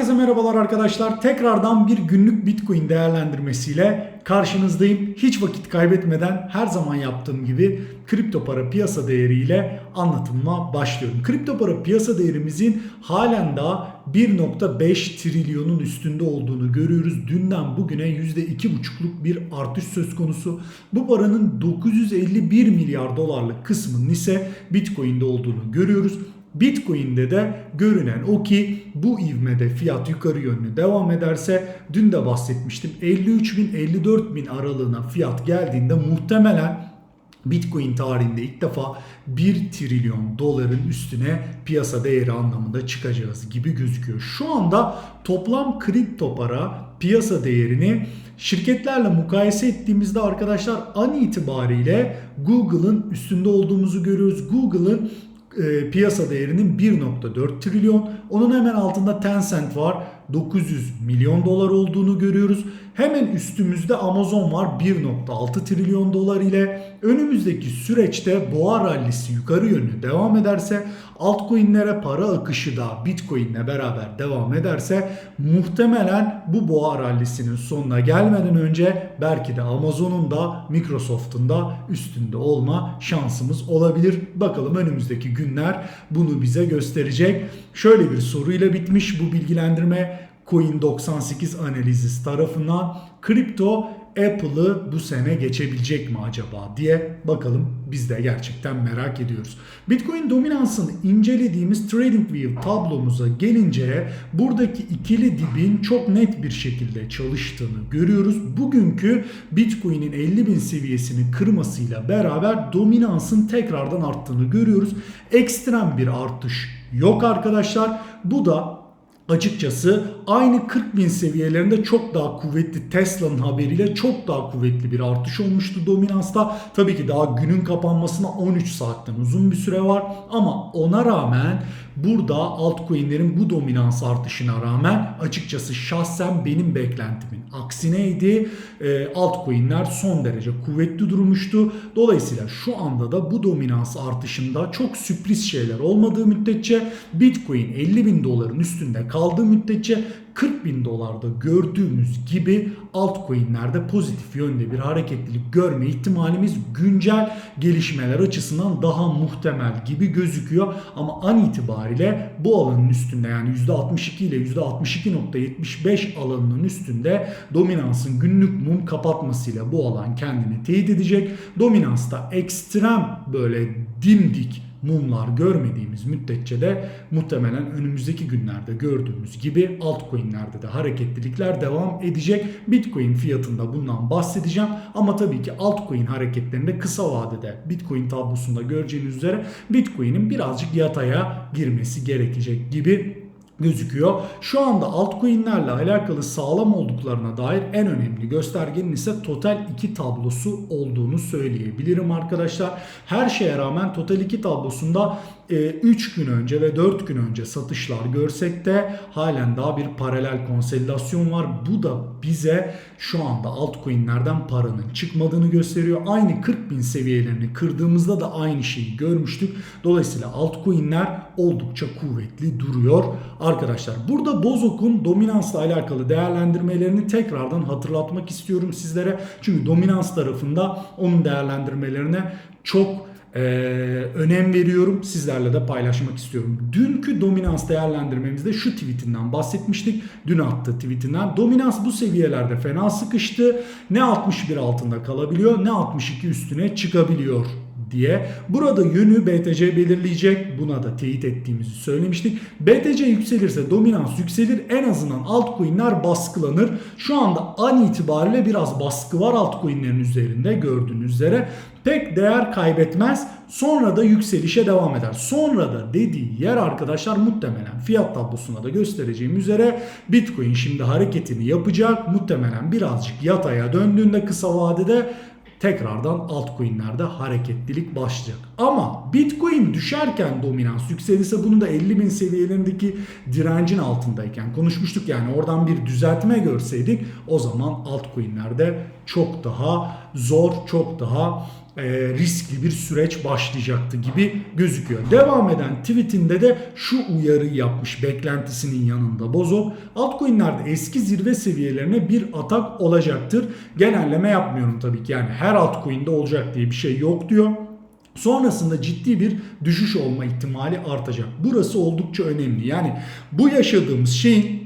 Herkese merhabalar arkadaşlar. Tekrardan bir günlük Bitcoin değerlendirmesiyle karşınızdayım. Hiç vakit kaybetmeden her zaman yaptığım gibi kripto para piyasa değeriyle anlatıma başlıyorum. Kripto para piyasa değerimizin halen daha 1.5 trilyonun üstünde olduğunu görüyoruz. Dünden bugüne %2,5'luk bir artış söz konusu. Bu paranın 951 milyar dolarlık kısmının ise Bitcoin'de olduğunu görüyoruz. Bitcoin'de de görünen o ki bu ivmede fiyat yukarı yönlü devam ederse dün de bahsetmiştim 53 bin 54 bin aralığına fiyat geldiğinde muhtemelen Bitcoin tarihinde ilk defa 1 trilyon doların üstüne piyasa değeri anlamında çıkacağız gibi gözüküyor. Şu anda toplam kripto para piyasa değerini şirketlerle mukayese ettiğimizde arkadaşlar an itibariyle Google'ın üstünde olduğumuzu görüyoruz. Google'ın e, piyasa değerinin 1.4 trilyon. Onun hemen altında Tencent var. 900 milyon dolar olduğunu görüyoruz. Hemen üstümüzde Amazon var 1.6 trilyon dolar ile. Önümüzdeki süreçte boğa rallisi yukarı yönlü devam ederse altcoin'lere para akışı da Bitcoin'le beraber devam ederse muhtemelen bu boğa rallisinin sonuna gelmeden önce belki de Amazon'un da Microsoft'un da üstünde olma şansımız olabilir. Bakalım önümüzdeki günler bunu bize gösterecek. Şöyle bir soruyla bitmiş bu bilgilendirme. Coin98 analizi tarafından kripto Apple'ı bu sene geçebilecek mi acaba diye bakalım biz de gerçekten merak ediyoruz. Bitcoin dominansını incelediğimiz TradingView tablomuza gelince buradaki ikili dibin çok net bir şekilde çalıştığını görüyoruz. Bugünkü Bitcoin'in 50 bin seviyesini kırmasıyla beraber dominansın tekrardan arttığını görüyoruz. Ekstrem bir artış yok arkadaşlar. Bu da açıkçası aynı 40 bin seviyelerinde çok daha kuvvetli Tesla'nın haberiyle çok daha kuvvetli bir artış olmuştu dominansta. Tabii ki daha günün kapanmasına 13 saatten uzun bir süre var ama ona rağmen burada altcoin'lerin bu dominans artışına rağmen açıkçası şahsen benim beklentimin aksineydi. E, altcoin'ler son derece kuvvetli durmuştu. Dolayısıyla şu anda da bu dominans artışında çok sürpriz şeyler olmadığı müddetçe Bitcoin 50 bin doların üstünde kaldığı müddetçe 40 bin dolarda gördüğümüz gibi altcoin'lerde pozitif yönde bir hareketlilik görme ihtimalimiz güncel gelişmeler açısından daha muhtemel gibi gözüküyor. Ama an itibariyle bu alanın üstünde yani %62 ile %62.75 alanının üstünde dominansın günlük mum kapatmasıyla bu alan kendini teyit edecek. Dominansta ekstrem böyle dimdik mumlar görmediğimiz müddetçe de muhtemelen önümüzdeki günlerde gördüğümüz gibi altcoin'lerde de hareketlilikler devam edecek. Bitcoin fiyatında bundan bahsedeceğim ama tabii ki altcoin hareketlerinde kısa vadede Bitcoin tablosunda göreceğiniz üzere Bitcoin'in birazcık yataya girmesi gerekecek gibi gözüküyor. Şu anda altcoin'lerle alakalı sağlam olduklarına dair en önemli göstergenin ise Total 2 tablosu olduğunu söyleyebilirim arkadaşlar. Her şeye rağmen Total 2 tablosunda 3 e, gün önce ve 4 gün önce satışlar görsek de halen daha bir paralel konsolidasyon var. Bu da bize şu anda altcoin'lerden paranın çıkmadığını gösteriyor. Aynı 40 bin seviyelerini kırdığımızda da aynı şeyi görmüştük. Dolayısıyla altcoin'ler oldukça kuvvetli duruyor. Arkadaşlar burada Bozok'un dominansla alakalı değerlendirmelerini tekrardan hatırlatmak istiyorum sizlere. Çünkü dominans tarafında onun değerlendirmelerine çok ee, önem veriyorum. Sizlerle de paylaşmak istiyorum. Dünkü dominans değerlendirmemizde şu tweetinden bahsetmiştik. Dün attığı tweetinden. Dominans bu seviyelerde fena sıkıştı. Ne 61 altında kalabiliyor ne 62 üstüne çıkabiliyor diye. Burada yönü BTC belirleyecek. Buna da teyit ettiğimizi söylemiştik. BTC yükselirse dominans yükselir. En azından altcoin'ler baskılanır. Şu anda an itibariyle biraz baskı var altcoin'lerin üzerinde gördüğünüz üzere. Pek değer kaybetmez. Sonra da yükselişe devam eder. Sonra da dediği yer arkadaşlar muhtemelen fiyat tablosuna da göstereceğim üzere Bitcoin şimdi hareketini yapacak. Muhtemelen birazcık yataya döndüğünde kısa vadede tekrardan altcoin'lerde hareketlilik başlayacak. Ama Bitcoin düşerken dominans yükselirse bunu da 50 bin seviyelerindeki direncin altındayken konuşmuştuk yani oradan bir düzeltme görseydik o zaman altcoin'lerde çok daha zor, çok daha e, riskli bir süreç başlayacaktı gibi gözüküyor. Devam eden tweetinde de şu uyarıyı yapmış beklentisinin yanında Bozo. Altcoin'lerde eski zirve seviyelerine bir atak olacaktır. Genelleme yapmıyorum tabii ki yani her altcoin'de olacak diye bir şey yok diyor. Sonrasında ciddi bir düşüş olma ihtimali artacak. Burası oldukça önemli. Yani bu yaşadığımız şeyin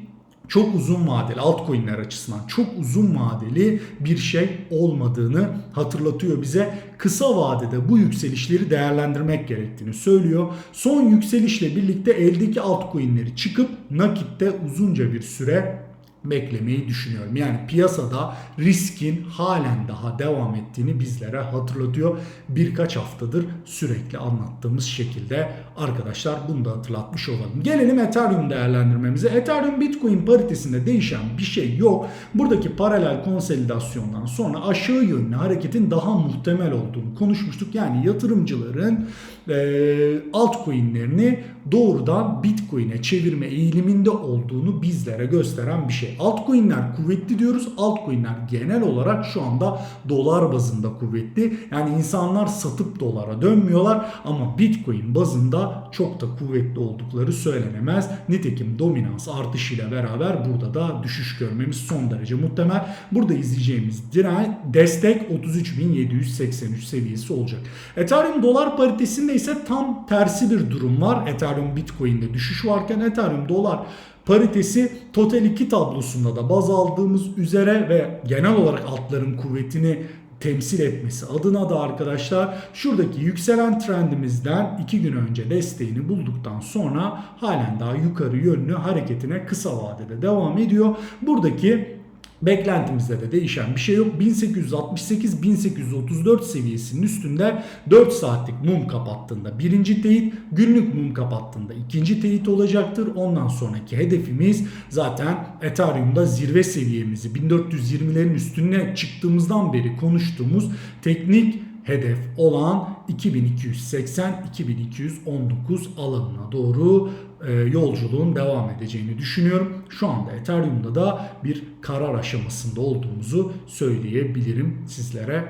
çok uzun vadeli altcoin'ler açısından çok uzun vadeli bir şey olmadığını hatırlatıyor bize. Kısa vadede bu yükselişleri değerlendirmek gerektiğini söylüyor. Son yükselişle birlikte eldeki altcoin'leri çıkıp nakitte uzunca bir süre beklemeyi düşünüyorum. Yani piyasada riskin halen daha devam ettiğini bizlere hatırlatıyor. Birkaç haftadır sürekli anlattığımız şekilde arkadaşlar bunu da hatırlatmış olalım. Gelelim Ethereum değerlendirmemize. Ethereum Bitcoin paritesinde değişen bir şey yok. Buradaki paralel konsolidasyondan sonra aşağı yönlü hareketin daha muhtemel olduğunu konuşmuştuk. Yani yatırımcıların altcoin'lerini doğrudan Bitcoin'e çevirme eğiliminde olduğunu bizlere gösteren bir şey. Altcoin'ler kuvvetli diyoruz. Altcoin'ler genel olarak şu anda dolar bazında kuvvetli. Yani insanlar satıp dolara dönmüyorlar ama Bitcoin bazında çok da kuvvetli oldukları söylenemez. Nitekim dominans artışıyla beraber burada da düşüş görmemiz son derece muhtemel. Burada izleyeceğimiz diren destek 33.783 seviyesi olacak. Ethereum dolar paritesinde ise tam tersi bir durum var. Ethereum Bitcoin'de düşüş varken Ethereum dolar paritesi Total 2 tablosunda da baz aldığımız üzere ve genel olarak altların kuvvetini temsil etmesi adına da arkadaşlar şuradaki yükselen trendimizden 2 gün önce desteğini bulduktan sonra halen daha yukarı yönlü hareketine kısa vadede devam ediyor. Buradaki Beklentimizde de değişen bir şey yok. 1868-1834 seviyesinin üstünde 4 saatlik mum kapattığında birinci teyit, günlük mum kapattığında ikinci teyit olacaktır. Ondan sonraki hedefimiz zaten Ethereum'da zirve seviyemizi 1420'lerin üstüne çıktığımızdan beri konuştuğumuz teknik hedef olan 2280-2219 alanına doğru e, yolculuğun devam edeceğini düşünüyorum. Şu anda Ethereum'da da bir karar aşamasında olduğumuzu söyleyebilirim sizlere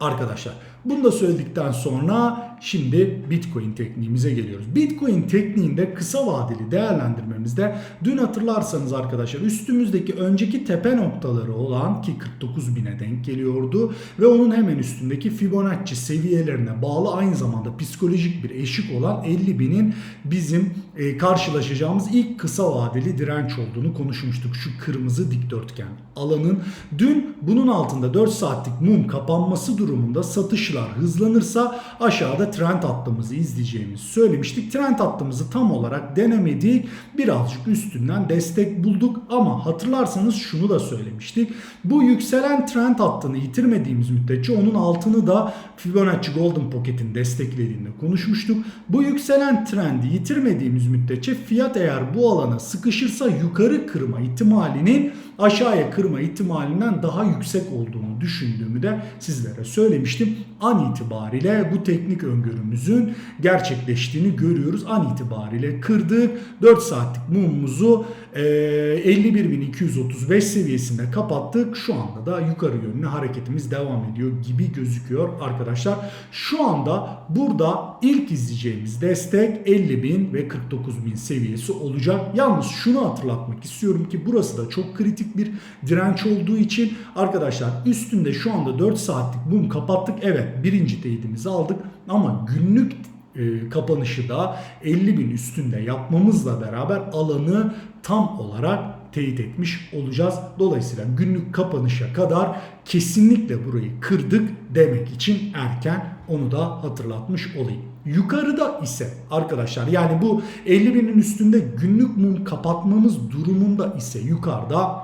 arkadaşlar. Bunu da söyledikten sonra şimdi Bitcoin tekniğimize geliyoruz. Bitcoin tekniğinde kısa vadeli değerlendirmemizde dün hatırlarsanız arkadaşlar üstümüzdeki önceki tepe noktaları olan ki 49 bine denk geliyordu ve onun hemen üstündeki Fibonacci seviyelerine bağlı aynı zamanda psikolojik bir eşik olan 50 binin bizim e, karşılaşacağımız ilk kısa vadeli direnç olduğunu konuşmuştuk. Şu kırmızı dikdörtgen alanın dün bunun altında 4 saatlik mum kapanması durumunda satış satışlar hızlanırsa aşağıda trend hattımızı izleyeceğimizi söylemiştik. Trend hattımızı tam olarak denemedik. Birazcık üstünden destek bulduk ama hatırlarsanız şunu da söylemiştik. Bu yükselen trend hattını yitirmediğimiz müddetçe onun altını da Fibonacci Golden Pocket'in desteklediğinde konuşmuştuk. Bu yükselen trendi yitirmediğimiz müddetçe fiyat eğer bu alana sıkışırsa yukarı kırma ihtimalinin aşağıya kırma ihtimalinden daha yüksek olduğunu düşündüğümü de sizlere söylemiştim. An itibariyle bu teknik öngörümüzün gerçekleştiğini görüyoruz. An itibariyle kırdık. 4 saatlik mumumuzu 51.235 seviyesinde kapattık. Şu anda da yukarı yönlü hareketimiz devam ediyor gibi gözüküyor arkadaşlar. Şu anda burada ilk izleyeceğimiz destek 50.000 ve 49.000 seviyesi olacak. Yalnız şunu hatırlatmak istiyorum ki burası da çok kritik bir direnç olduğu için arkadaşlar üstünde şu anda 4 saatlik mum kapattık. Evet birinci teyidimizi aldık ama günlük e, kapanışı da 50 bin üstünde yapmamızla beraber alanı tam olarak teyit etmiş olacağız. Dolayısıyla günlük kapanışa kadar kesinlikle burayı kırdık demek için erken onu da hatırlatmış olayım. Yukarıda ise arkadaşlar yani bu 50 binin üstünde günlük mum kapatmamız durumunda ise yukarıda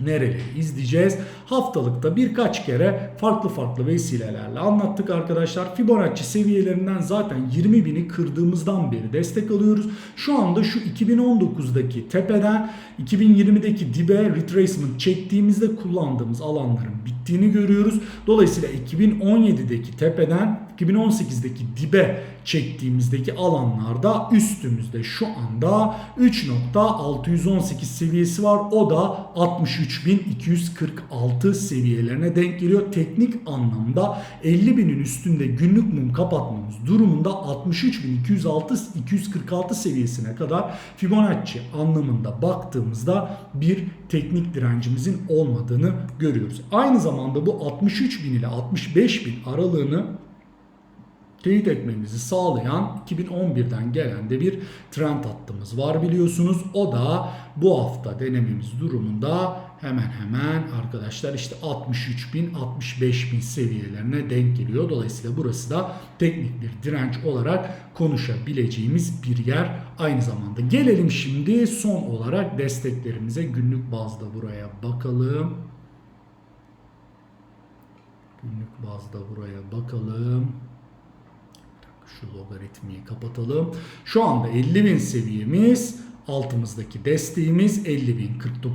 nereleri izleyeceğiz. Haftalıkta birkaç kere farklı farklı vesilelerle anlattık arkadaşlar. Fibonacci seviyelerinden zaten 20 bini kırdığımızdan beri destek alıyoruz. Şu anda şu 2019'daki tepeden 2020'deki dibe retracement çektiğimizde kullandığımız alanların bittiğini görüyoruz. Dolayısıyla 2017'deki tepeden 2018'deki dibe çektiğimizdeki alanlarda üstümüzde şu anda 3.618 seviyesi var. O da 63.246 seviyelerine denk geliyor. Teknik anlamda 50.000'in üstünde günlük mum kapatmamız durumunda 63.246 seviyesine kadar Fibonacci anlamında baktığımızda bir teknik direncimizin olmadığını görüyoruz. Aynı zamanda bu 63.000 ile 65.000 aralığını teyit etmemizi sağlayan 2011'den gelen de bir trend hattımız var biliyorsunuz. O da bu hafta denememiz durumunda hemen hemen arkadaşlar işte 63 bin 65 bin seviyelerine denk geliyor. Dolayısıyla burası da teknik bir direnç olarak konuşabileceğimiz bir yer aynı zamanda. Gelelim şimdi son olarak desteklerimize günlük bazda buraya bakalım. Günlük bazda buraya bakalım. Şu logaritmayı kapatalım. Şu anda 50.000 seviyemiz altımızdaki desteğimiz 50.000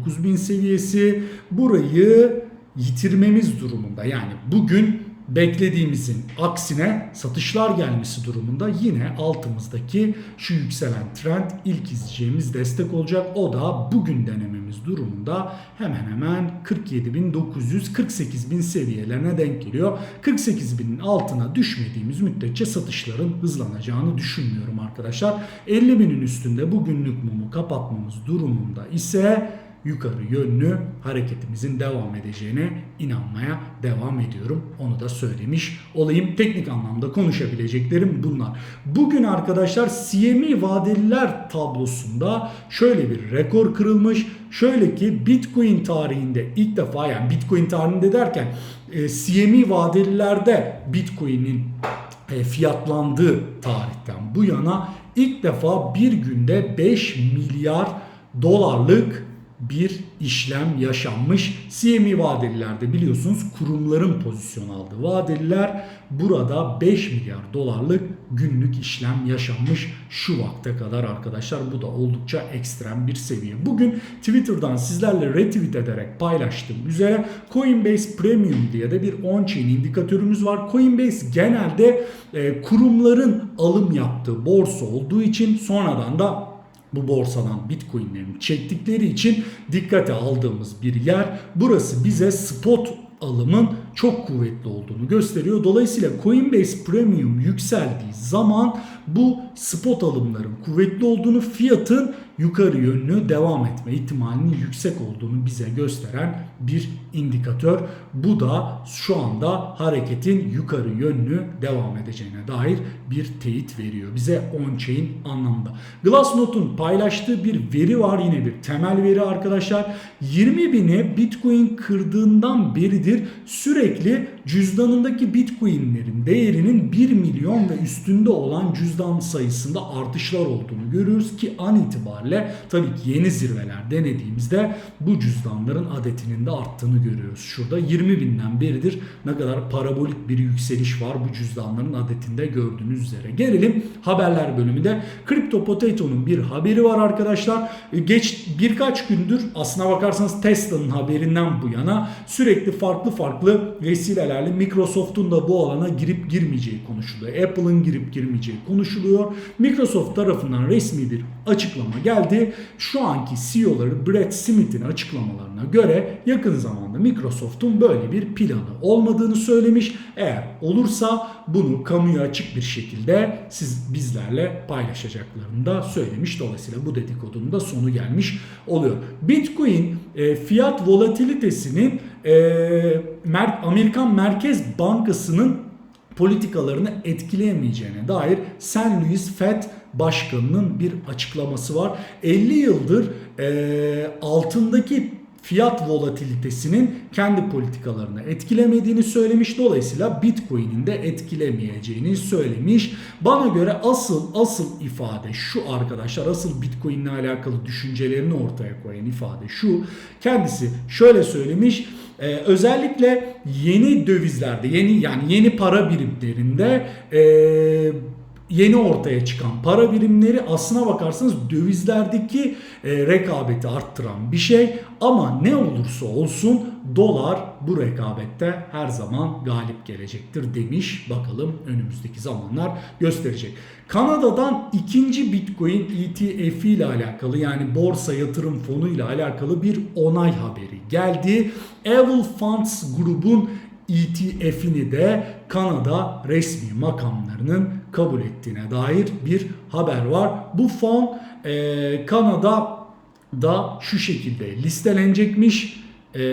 49.000 seviyesi. Burayı yitirmemiz durumunda yani bugün beklediğimizin aksine satışlar gelmesi durumunda yine altımızdaki şu yükselen trend ilk izleyeceğimiz destek olacak. O da bugün denememiz durumunda hemen hemen 47.900-48.000 seviyelerine denk geliyor. 48.000'in altına düşmediğimiz müddetçe satışların hızlanacağını düşünmüyorum arkadaşlar. 50.000'in üstünde bugünlük mumu kapatmamız durumunda ise yukarı yönlü hareketimizin devam edeceğine inanmaya devam ediyorum. Onu da söylemiş olayım. Teknik anlamda konuşabileceklerim bunlar. Bugün arkadaşlar CME vadeliler tablosunda şöyle bir rekor kırılmış. Şöyle ki Bitcoin tarihinde ilk defa yani Bitcoin tarihinde derken e, CME vadelilerde Bitcoin'in e, fiyatlandığı tarihten bu yana ilk defa bir günde 5 milyar dolarlık bir işlem yaşanmış. CME vadelilerde biliyorsunuz kurumların pozisyon aldığı vadeliler burada 5 milyar dolarlık günlük işlem yaşanmış şu vakte kadar arkadaşlar. Bu da oldukça ekstrem bir seviye. Bugün Twitter'dan sizlerle retweet ederek paylaştığım üzere Coinbase Premium diye de bir on-chain indikatörümüz var. Coinbase genelde e, kurumların alım yaptığı borsa olduğu için sonradan da bu borsadan bitcoinlerini çektikleri için dikkate aldığımız bir yer. Burası bize spot alımın çok kuvvetli olduğunu gösteriyor. Dolayısıyla Coinbase Premium yükseldiği zaman bu spot alımların kuvvetli olduğunu, fiyatın yukarı yönlü devam etme ihtimalinin yüksek olduğunu bize gösteren bir indikatör. Bu da şu anda hareketin yukarı yönlü devam edeceğine dair bir teyit veriyor bize on-chain anlamda. Glassnode'un paylaştığı bir veri var yine bir temel veri arkadaşlar. 20 bini Bitcoin kırdığından beridir sürekli cüzdanındaki Bitcoin'lerin değerinin 1 milyon ve üstünde olan cüzdan sayısında artışlar olduğunu görüyoruz ki an itibariyle tabii ki yeni zirveler denediğimizde bu cüzdanların adetinin de arttığını görüyoruz. Şurada 20 binden beridir ne kadar parabolik bir yükseliş var bu cüzdanların adetinde gördüğünüz üzere. Gelelim haberler bölümünde. Crypto Potato'nun bir haberi var arkadaşlar. E, geç birkaç gündür aslına bakarsanız Tesla'nın haberinden bu yana sürekli farklı farklı vesilelerle Microsoft'un da bu alana girip girmeyeceği konuşuluyor. Apple'ın girip girmeyeceği konuşuluyor. Microsoft tarafından resmi bir açıklama geldi. Şu anki CEO'ları Brad Smith'in açıklamalarına göre yakın zamanda Microsoft'un böyle bir planı olmadığını söylemiş. Eğer olursa bunu kamuya açık bir şekilde siz bizlerle paylaşacaklarını da söylemiş. Dolayısıyla bu dedikodunun da sonu gelmiş oluyor. Bitcoin e, fiyat volatilitesinin e, Mer Amerikan Merkez Bankası'nın politikalarını etkileyemeyeceğine dair St. Louis Fed Başkanı'nın bir açıklaması var. 50 yıldır e, altındaki fiyat volatilitesinin kendi politikalarını etkilemediğini söylemiş. Dolayısıyla Bitcoin'in de etkilemeyeceğini söylemiş. Bana göre asıl asıl ifade şu arkadaşlar. Asıl Bitcoin ile alakalı düşüncelerini ortaya koyan ifade şu. Kendisi şöyle söylemiş. Ee, özellikle yeni dövizlerde, yeni yani yeni para birimlerinde e, yeni ortaya çıkan para birimleri aslına bakarsanız dövizlerdeki e, rekabeti arttıran bir şey ama ne olursa olsun dolar bu rekabette her zaman galip gelecektir demiş. Bakalım önümüzdeki zamanlar gösterecek. Kanada'dan ikinci Bitcoin ETF ile alakalı yani borsa yatırım fonu ile alakalı bir onay haberi geldi. Evil Funds grubun ETF'ini de Kanada resmi makamlarının kabul ettiğine dair bir haber var. Bu fon e, Kanada'da şu şekilde listelenecekmiş. E,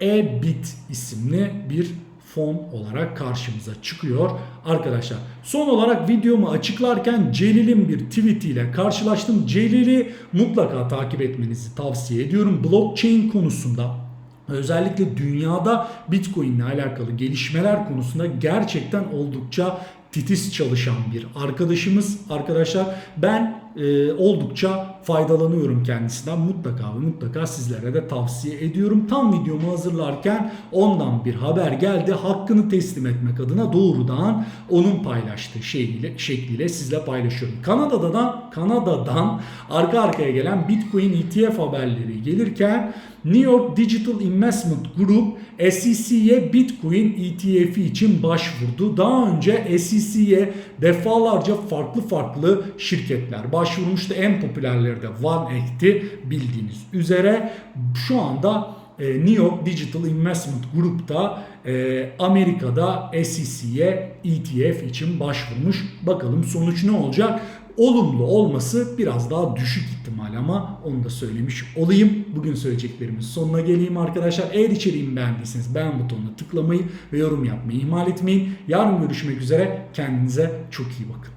E-Bit isimli bir fon olarak karşımıza çıkıyor arkadaşlar. Son olarak videomu açıklarken Celil'in bir tweetiyle karşılaştım. Celil'i mutlaka takip etmenizi tavsiye ediyorum. Blockchain konusunda özellikle dünyada Bitcoin ile alakalı gelişmeler konusunda gerçekten oldukça titiz çalışan bir arkadaşımız. Arkadaşlar ben e, oldukça faydalanıyorum kendisinden. Mutlaka ve mutlaka sizlere de tavsiye ediyorum. Tam videomu hazırlarken ondan bir haber geldi. Hakkını teslim etmek adına doğrudan onun paylaştığı şeyiyle, şekliyle sizle paylaşıyorum. Kanada'dan Kanada'dan arka arkaya gelen Bitcoin ETF haberleri gelirken New York Digital Investment Group SEC'ye Bitcoin ETF için başvurdu. Daha önce SEC'ye defalarca farklı farklı şirketler başvurmuştu. En popülerleri de OneX'ti bildiğiniz üzere. Şu anda e, New York Digital Investment Group da e, Amerika'da SEC'ye ETF için başvurmuş. Bakalım sonuç ne olacak? Olumlu olması biraz daha düşük ihtimal ama onu da söylemiş olayım. Bugün söyleyeceklerimin sonuna geleyim arkadaşlar. Eğer içeriğimi beğendiyseniz beğen butonuna tıklamayı ve yorum yapmayı ihmal etmeyin. Yarın görüşmek üzere. Kendinize çok iyi bakın.